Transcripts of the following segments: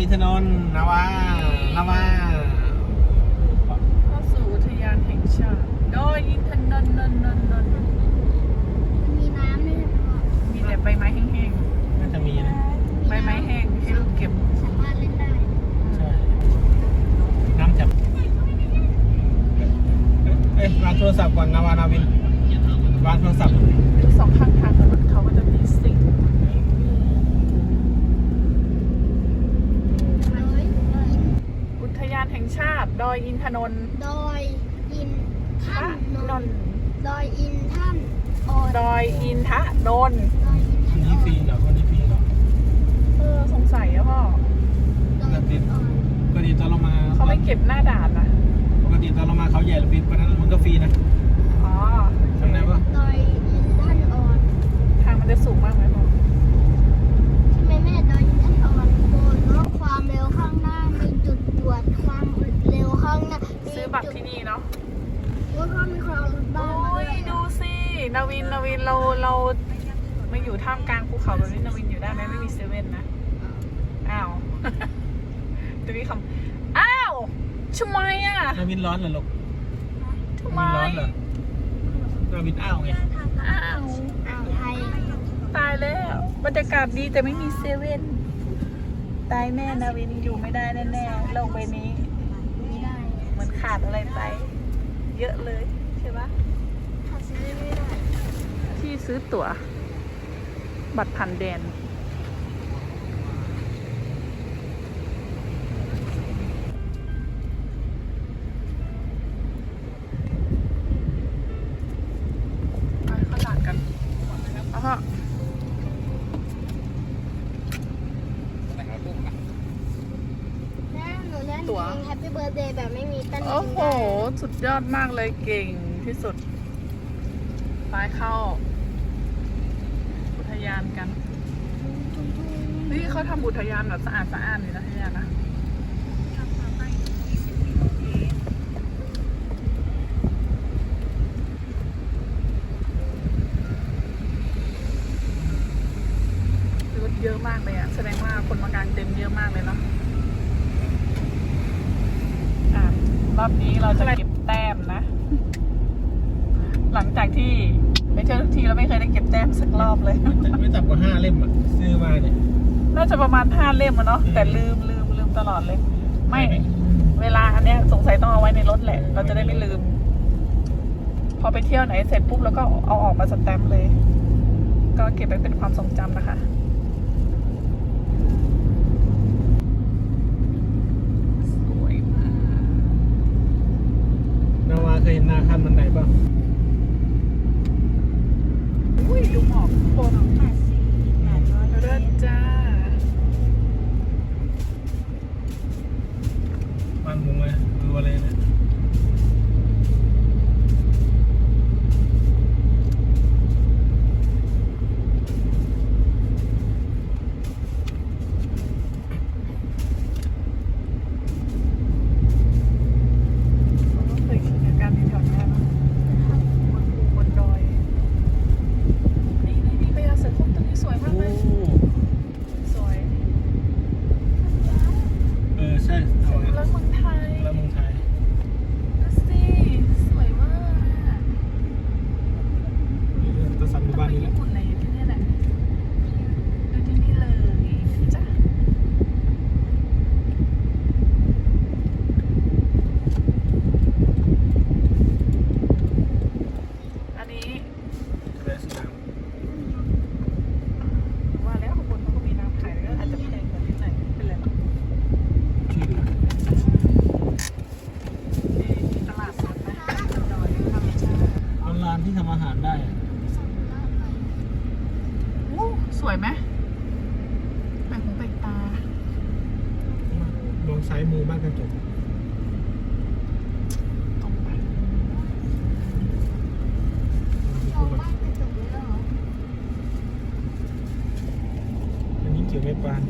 อินทนนท์นาวานาวาเข้าสู่อุทยานแห่งชาติดอยอินทนนท์นนท์นนท์นนท์มีน้ำด้วยนะพ่อมีแต่ใบไม้แห้งน่าจะมีนะ ๆใบไม้แห้งให้ลูกเก็บ สามารถเล่นได้ ใช่ น้ำจับ เอ๊ะวางโทรศัพท์ก่อนนาวานาวินวางโทรศัพท์ทุกสองข้างทางถนนเขาก็จะมีสิ่ง ดอยอิน อุทยาน แห่งชาติ ดอยอินทนนท์ดอยอินทท่านนนนนท์ท์ดอยอินท่านออนดอยอินทะนนท์ดอยอินอัท่านนนี้ฟรีเหรอคนนี้ฟรีเหรอเออสงสัยอะพ่อดอยอินอ่อนปกติตอนเรามาเขาไม่เก็บหน้าด่านนะปกติตอนเรามาเขาใหญ่เราปิดเพราะฉะนั้นมันก็ฟรีนะอ๋อจำได้ปะดอยอินท่านออนทางมันจะสูงมากไหมพ่อ ใช่ไหมแม่ดอยอินท่านออนโบนลดความเร็วข้างหน้ามี จุดตรวจความเร็วข้างหน้ามีซื้อบัตรที่นี่เนาะว่าพ่อมีความรถบ้านมาโอ้ด้วยยดูสินาวินนาวินเราเรามาอยู่ท่ามกลางภูเขาแบบนี้นาวินอยู่ได้ไหมไม่มีเซเว่นนะอ้าวจะมีคำอ้าวทำไมอะนาวินร้อนเหรอลูกทำไมนาวินร้อนเหรอนาวินอ้าวไงอ้าวอ่าวไทยตายแล้วบรรยากาศดีแต่ไม่มีเซเว่น ตายแน่นาวินอยู่ไม่ได้แน่ๆโลกใบนี้ไม่ได้เหมือนขาดอะไรไป เยอะเลยใช่ปะถ้าซื้อไม่ได้ที่ซื้อตั๋ว บัตรผ่านแดน แบบไม่มีตันโอ้โห สุดยอดมากเลยเก่งที่สุดไปเข้า อุทยานกัน นี่เขาทำอุทยานแบบสะอาดสะอาดเลยนะที่นี่นะรถเยอะมากเลยอะแสดงว่าคนมากางเต็นท์เยอะมากเลยเนาะ รอบนี้เราจะเก็บแต้มนะ หลังจากที่ไปเที่ยวทุกทีเราไม่เคยได้เก็บแต้มสักรอบเลย ไม่ต่ำกว่าห้าเล่มอะ ซื้อมาเนี่ย น่าจะประมาณห้าเล่มอะเนาะแต่ลืมลืมลืมตลอดเลย ไม่ไม่เวลาอันเนี้ยสงสัยต้องเอาไว้ในรถแหละ เราจะได้ไม่ลืม พอไปเที่ยวไหนเสร็จปุ๊บแล้วก็เอาออกมาสแตมป์เลย ก็เก็บไว้เป็นความทรงจำนะคะ สวยมาก นาวาเค ยเห็นนาขั้นบันไดป่ะอุ้ยดูหมอกทุกคนแปดสิบแปดร้อยเลิศจ้าบ้านมุงเลยรัวเลยนะ เราก็เคยชินกับการอยู่แถวเนี้ยเนอะบนภูบนดอย นี่นี่นี่พญาเสือโคร่งตัวนี้สวยมาก โอ้ เลย สวย เออ ใช่เอาไง แล้วเมืองไทย แล้วเมืองไทย ดูสิสวยมาก มีเรื่องตัวสันหมู่ ต้อง บ้าน ไป นี่แหละ ญี่ปุ่นเลยที่นี่แหละดูที่นี่เลยจ้ะอันนี้ เรือสนาม ว่าแล้วข้างบนเขาก็มีน้ำขายก็อาจจะแพงกว่านิดหน่อยไม่เป็นไรหรอก ชื่อเรือ นี่มีตลาดสดนะดอยธรรมชาติ เป็นร้านที่ทำอาหารได้อะ โอ้สวยไหมแปลกหูแปลกตา มองซ้ายมือบ้านกระจก ตรงไป ลองบ้านกระจกเลยเหรอ อันนี้ เกี่ยวไม่ปาน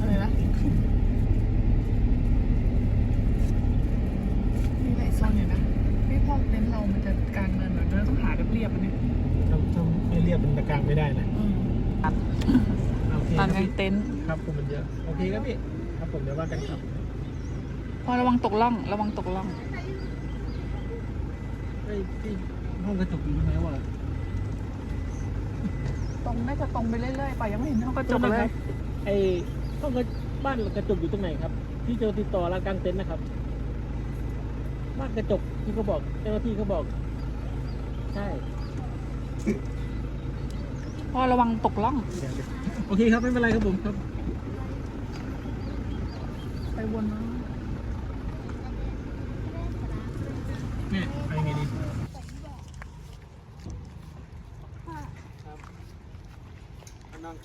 อะไรนะมีหลายโซนอยู่นะพี่พอเต็นท์เรามันจะกลางเนินหน่อยเราต้องหาเรียบๆอันนี้ถ้าถ้าไม่เรียบมันตะกางไม่ได้นะอืมโอเคไปลานกลางเต็นท์ครับผมมันเยอะโอเคครับพี่ครับผมเดี๋ยวว่ากันครับพอระวังตกล่อง ระวังตกล่องเฮ้ยพี่ห้องกระจกอยู่ตรงไหนวะ ตรงน่าจะตรงไปเรื่อยๆไปยังไม่เห็นห้องกระจกเลยไอ้ห้องกระบ้านกระจกอยู่ตรงไหนครับ ที่เจอติดต่อร้านกลางเต็นท์นะครับบ้านกระจกที่เขาบอกเจ้าหน้าที่เขาบอก ใช่พอระวังตกล่อง โอเคครับ ไม่เป็นไรครับผมครับ ไปวนนะแม่ไปไงดีนอนคืนนี้ที่คืนนี้นอนที่นี่กัน ห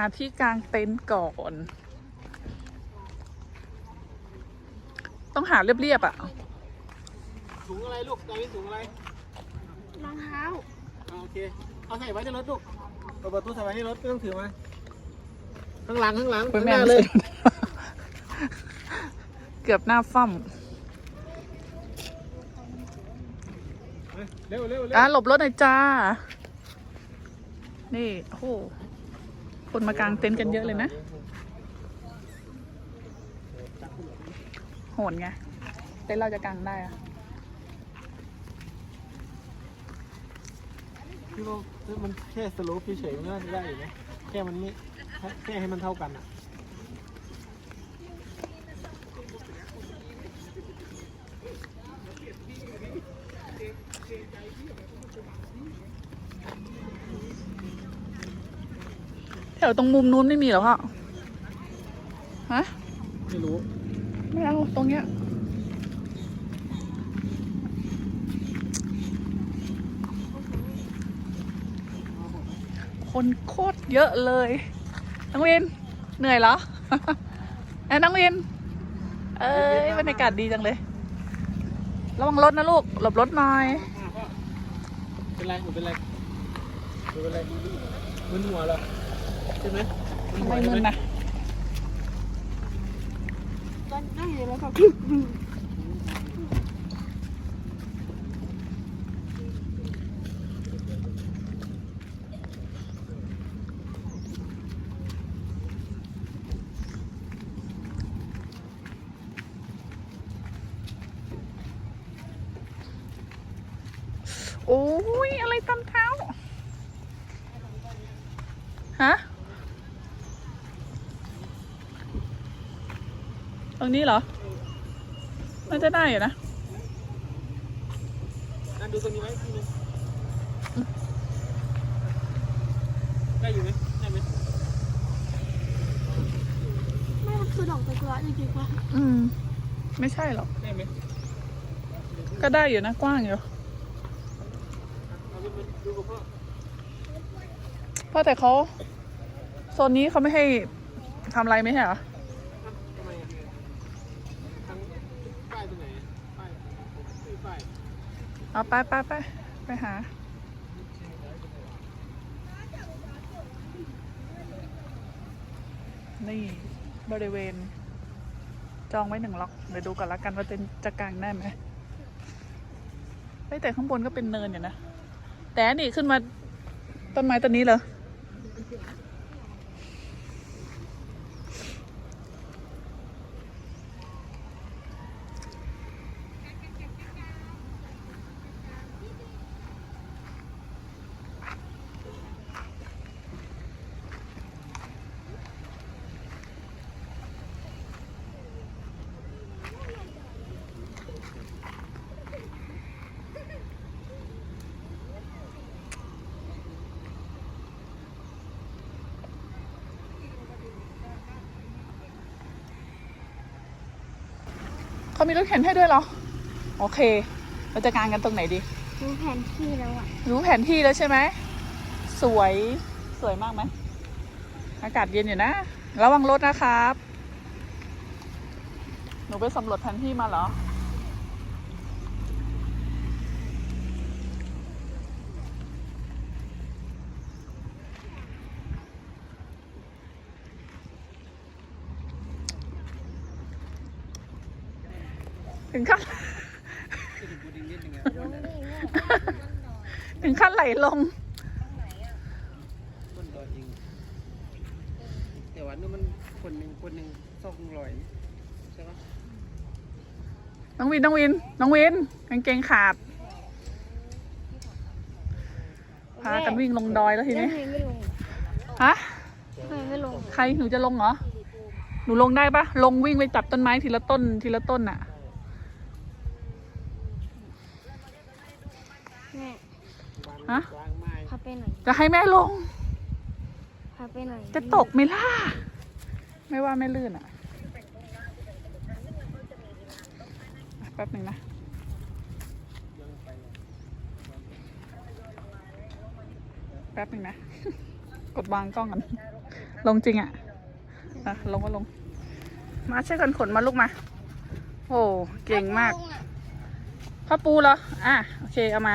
าที่กลางเต็นท์ก่อน ต้องหาเรียบๆอะถุงอะไรลูกตอนนี้ถุงอะไร รองเท้าอ่าโอ เค เอาใส่ไว้ในรถลูกเปิดประตูใส่ไว้ในรถไม่ต้องถือมา ข้างหลังข้างหลังเป็นข้างแม่หน้าเลย เกือบหน้าฟ่เร็วเร็วเร็ำวอะหลบรถหน่อยจ้า นี่โอ้โหคนมากางเต็นท์กันเยอะเลยนะ โหนไง เต็นท์เราจะกางได้อะ พี่ว่าถ้ามันแค่สโลปเฉยๆมันน่าจะได้อยู่นะแค่มันไม่แค่ให้มันเท่ากันอะแถวตรงมุมนู้นไม่มีเหรอพ่อฮะ ไม่รู้ ไม่เอาตรงเนี้ย คนโคตรเยอะเลยน้องวินเหนื่อยเหรอเอ้ยน้องวินเอ้ยบรรยากาศดีจังเลย ระวังรถนะลูก หลบรถหน่อย เป็นไรหนูเป็นไรหนูเป็นไรมึนหัวเหรอใช่ไหมมึนไมมึนไมนะตอนนั่งอยู่แล้วครับ โอ้ยอะไรตามเท้า ฮะ ตรงนี้เหรอน่าจะได้อยู่นะนั่นดูตรงนี้ไหมพี่นึงได้อยู่ไหมได้ไหมไม่มันคือดอกตะกร้าจริงๆป่ะอืม ไม่ใช่หรอก ได้ไหมก็ได้อยู่นะ กว้างอยู่เอาไปดูกับ พ่อแต่เขาโซนนี้เขาไม่ให้ทำอะไรไม่ใช่เหรอทำไมอะทางป้ายตรงไหนป้ายชื่อป้ายเอาไปไปไปไปหา นี่บริเวณ จองไว้หนึ่งล็อก เดี๋ยวดูก่อนละกันว่าจะจะกลางได้ไหมเฮ้ยแต่ข้างบนก็เป็นเนินอยู่นะ แต่นี่ขึ้นมาต้นไม้ต้นนี้เหรอ เขามีรถเข็นให้ด้วยเหรอ โอเค เราจะกางกันตรงไหนดีดูแผนที่แล้วอะ รู้แผนที่แล้วใช่ไหม สวย สวยมากไหม อากาศเย็นอยู่นะ ระวังรถนะครับ หนูไปสำรวจแผนที่มาเหรอ ถึงขั้นลงนี่แม่ถึงขั้นไหลลง คนดอยเองแต่ว่านี่มันคนหนึ่งคนหนึ่งสองร้อยใช่ปะน้องวิน น้องวิน น้องวินกางเกงขาด พากันวิ่งลงดอยแล้วทีนี้ทำไมไม่ลงฮะทำไมไม่ลงใครหนูจะลงเหรอ หนูลงได้ปะลงวิ่งไปจับต้นไม้ทีละต้นทีละต้นอะ แม่ฮะวางไม้พาไปหน่อยจะให้แม่ลง พาไปหน่อยจะตกไหมล่ะ ไม่ว่าไม่ลื่นอะแป๊บหนึ่งนะแป๊บหนึ่งนะ กดวางกล้องกัน ลงจริงอะอะลงก็ลง มาช่วยกันขนมาลูกมา โอ้ เก่งมากพ่อปูเหรอ อะ โอเค เอามา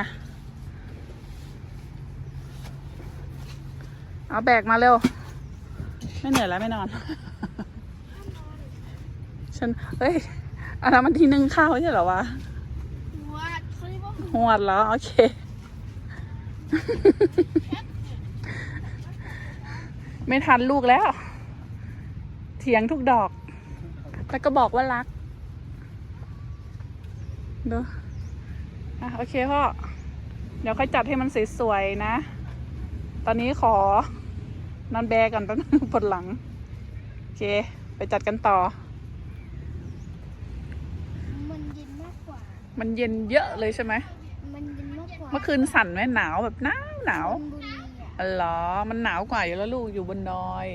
เอาแบกมาเร็ว ไม่เหนื่อยแล้วไม่นอน ฉันเฮ้ยอันนั้นมันที่นึ่งข้าวใช่เหรอวะวัดเขาเรียกว่าหวดแล้วโอเค ไม่ทันลูกแล้ว เถียงทุกดอก แล้วก็บอกว่ารักดูอะโอเคพ่อ เดี๋ยวค่อยจัดให้มันสวยๆนะ ตอนนี้ขอ นอนแบกันแป๊บนึงปวดหลัง โอเค ไปจัดกันต่อ มันเย็นมากกว่า มันเย็นเยอะเลยใช่ไหม มันเย็นมากกว่าเมื่อคืนสั่นไหมหนาวแบบหนาวหนาวชลบุรีอะอ๋อเหรอ มันหนาวกว่าอยู่แล้วลูกอยู่บนดอย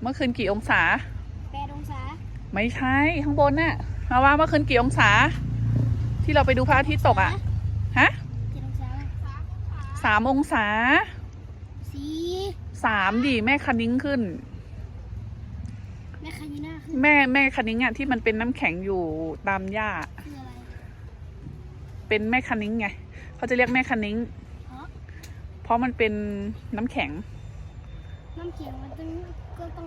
เมื่อคืนกี่องศา แปดองศาไม่ใช่ข้างบนน่ะมาว่าเมื่อคืนกี่องศา ที่เราไปดูพระอาทิตย์ตกอะฮะ เจ็ดองศาสามองศาสี่ สามดิแม่คันนิ้งขึ้น แม่คายิน่าคือแม่แม่คันนิ้งอะที่มันเป็นน้ำแข็งอยู่ตามหญ้า คืออะไร เป็นแม่คันนิ้งไงเขาจะเรียกแม่คันนิ้ง เพราะเพราะมันเป็นน้ำแข็ง น้ำเขียวมันต้องก็ต้อง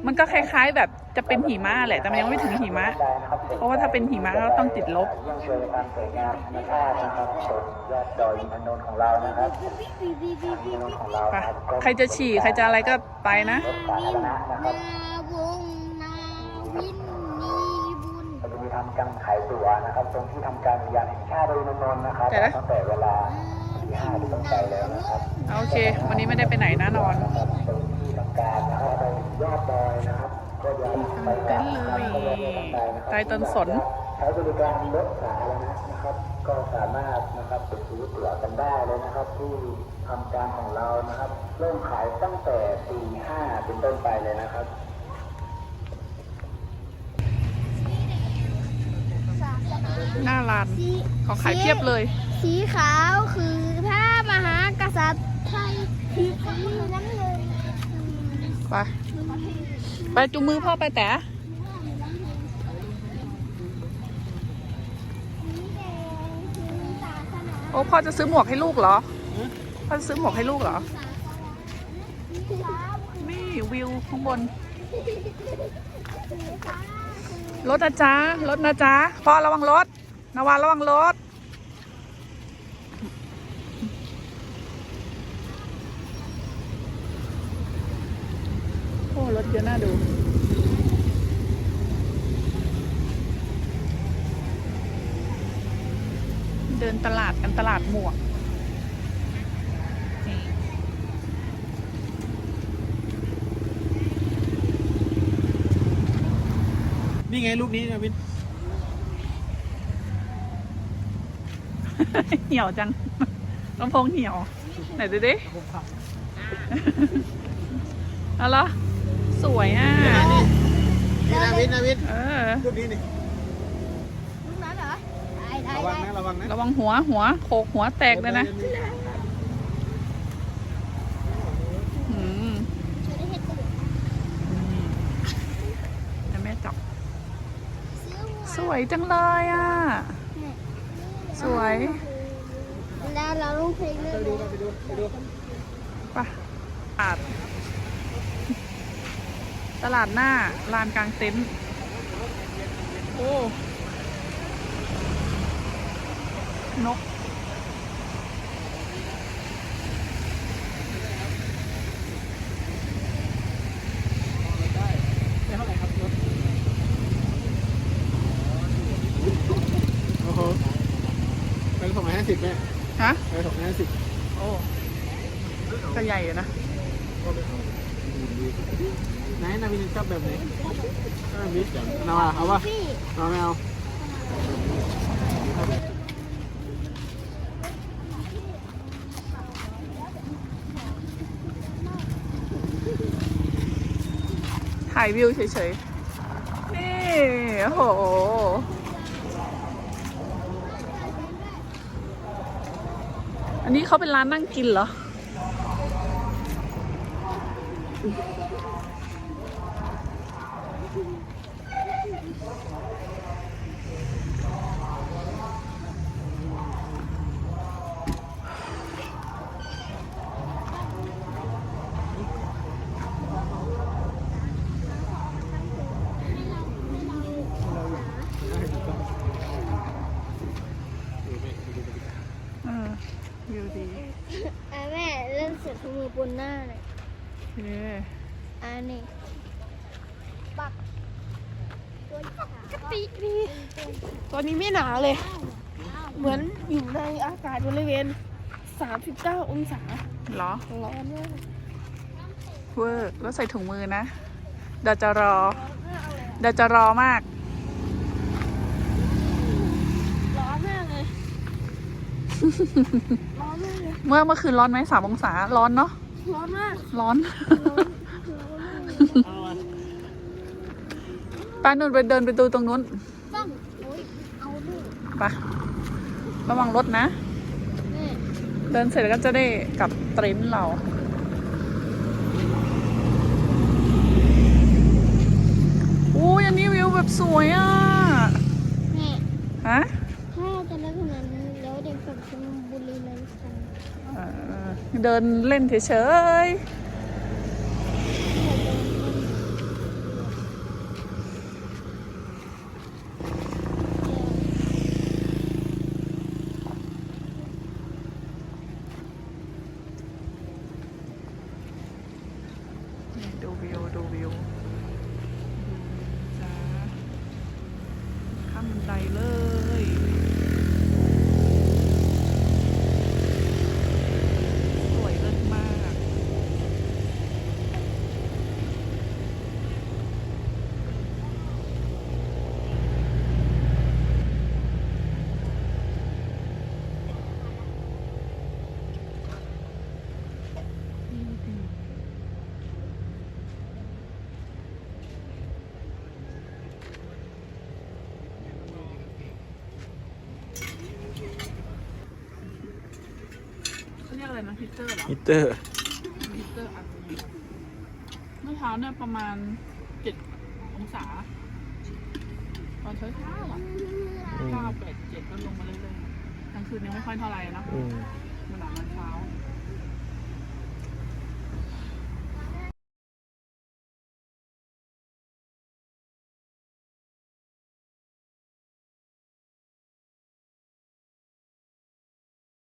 มันก็คล้ายๆ แบบจะเป็นหิมะแหละ แต่มันยังไม่ถึงหิมะ เพราะว่าถ้าเป็นหิมะก็ต้องติดลบเยี่ยมชมความสวยงามธรรมชาตินะครับบนยอดดอยอินทนนท์ของเรานะครับบีบีบีบีอินทนนท์ของเราไปนะครับก็ใครจะฉี่ ใครจะอะไรก็ไปนะนาวินนาวงนาวินมีบุญเราจะมีทำการขายตั๋วนะครับตรงที่ทำการอุทยานแห่งชาติดอยอินทนนท์นะครับแต่ละตั้งแต่เวลาที่ห้าเป็นต้นไปแล้วนะครับโอเค วันนี้ไม่ได้ไปไหนนะนอน เต้นเลยใต้ต้นสนใช้บริการรถสาธารณะนะครับ ก็สามารถนะครับไปซื้อตั๋วกันได้เลยนะครับที่ทำการของเรานะครับ เริ่มขายตั้งแต่ตีห้าเป็นต้นไปเลยนะครับหน้าร้านสีของขายเพียบเลย สีขาวคือพระมหากษัตริย์ไทยสีขาวน้ำเงินไป ไปจูงมือพ่อไปแต่ สีแดงคือศาสนา โอ้พ่อจะซื้อหมวกให้ลูกเหรอพ่อจะซื้อหมวกให้ลูกเหรอสีขาวนี่วิวข้างบน รถนะจ๊ะรถนะจ๊ะพ่อระวังรถนาวาระวังรถ โอ้ รถเยอะน่าดู เดินตลาดกันตลาดหมวกนี่ นี่ ไงลูกนี้นะวินเหี่ยวจังลำโพงเหี่ยว ไหนดูดิเอาละสวยอะ นี่นะวินนะวินเออ ลูกนี้นี่ลูกนั้นเหรอ ได้ได้ระวังได้นะระวังนะระวังหัวหัวโขกหัวแตกเลยนะอื สวยจังเลยอะ สวย แล้วเราลงเพลงเลยไปไปตลาด ตลาดหน้าลานกลางเต็นท์โอ้ นก สองร้อยห้าสิบแม่ฮะ ไปสองร้อยห้าสิบโอ้ก็ใหญ่อยู่นะ ไหนนาวินชอบแบบไหนชอบแบบนี้เอาอะเอาป่ะพี่เอาไม่เอาถ่ายวิวเฉยๆ นี่ โอ้โห อันนี้เขาเป็นร้านนั่งกินเหรอ ออ วิวดี อะแม่เล่นเสร็จ มือบนหน้าเลยเย้อันนี้ปักตัวกระติดีตอนนี้ไม่หนาวเลย เหมือนอยู่ในอากาศบริเวณ 39 องศาเหรอร้อนมากเวอร์แล้วใส่ถุงมือนะเดี๋ยวจะรอเดี๋ยวจะรอมาก ร้อนมากเลยร้อนมาก เลยเมื่อเมื่อคืนร้อนไหมสามองศาร้อนเนาะร้อนมากร้อนเอาอะป้านุ่นไปเดินไปดูตรงนู้นต้องโอ้ยเอาด้วยไประวังรถนะแม่เดินเสร็จแล้วก็จะได้กลับเตรนท์เราโอ้ยอันนี้วิวแบบสวยอะแม่ฮะ ถ้าจะเล่นขนาดนั้นแล้วเด็กแบบชลบุรีเลยกัน เออ เดินเล่นเฉยๆดูวิว ดูวิวจ้าข้ามบันไดเลย สวยเลิศมาก เขาเรียก อะไรนะพิเตอร์เหรอมิเตอร์มิเตอร์อันนี้เมื่อเช้าเนี่ยประมาณเจ็ดองศา ตอนเช้าเช้าๆอะเก้าแปดเจ็ดก็ลงมาเรื่อยๆกลางคืนยังไม่ค่อยเท่าไหร่นะอืม มันหนามันเช้า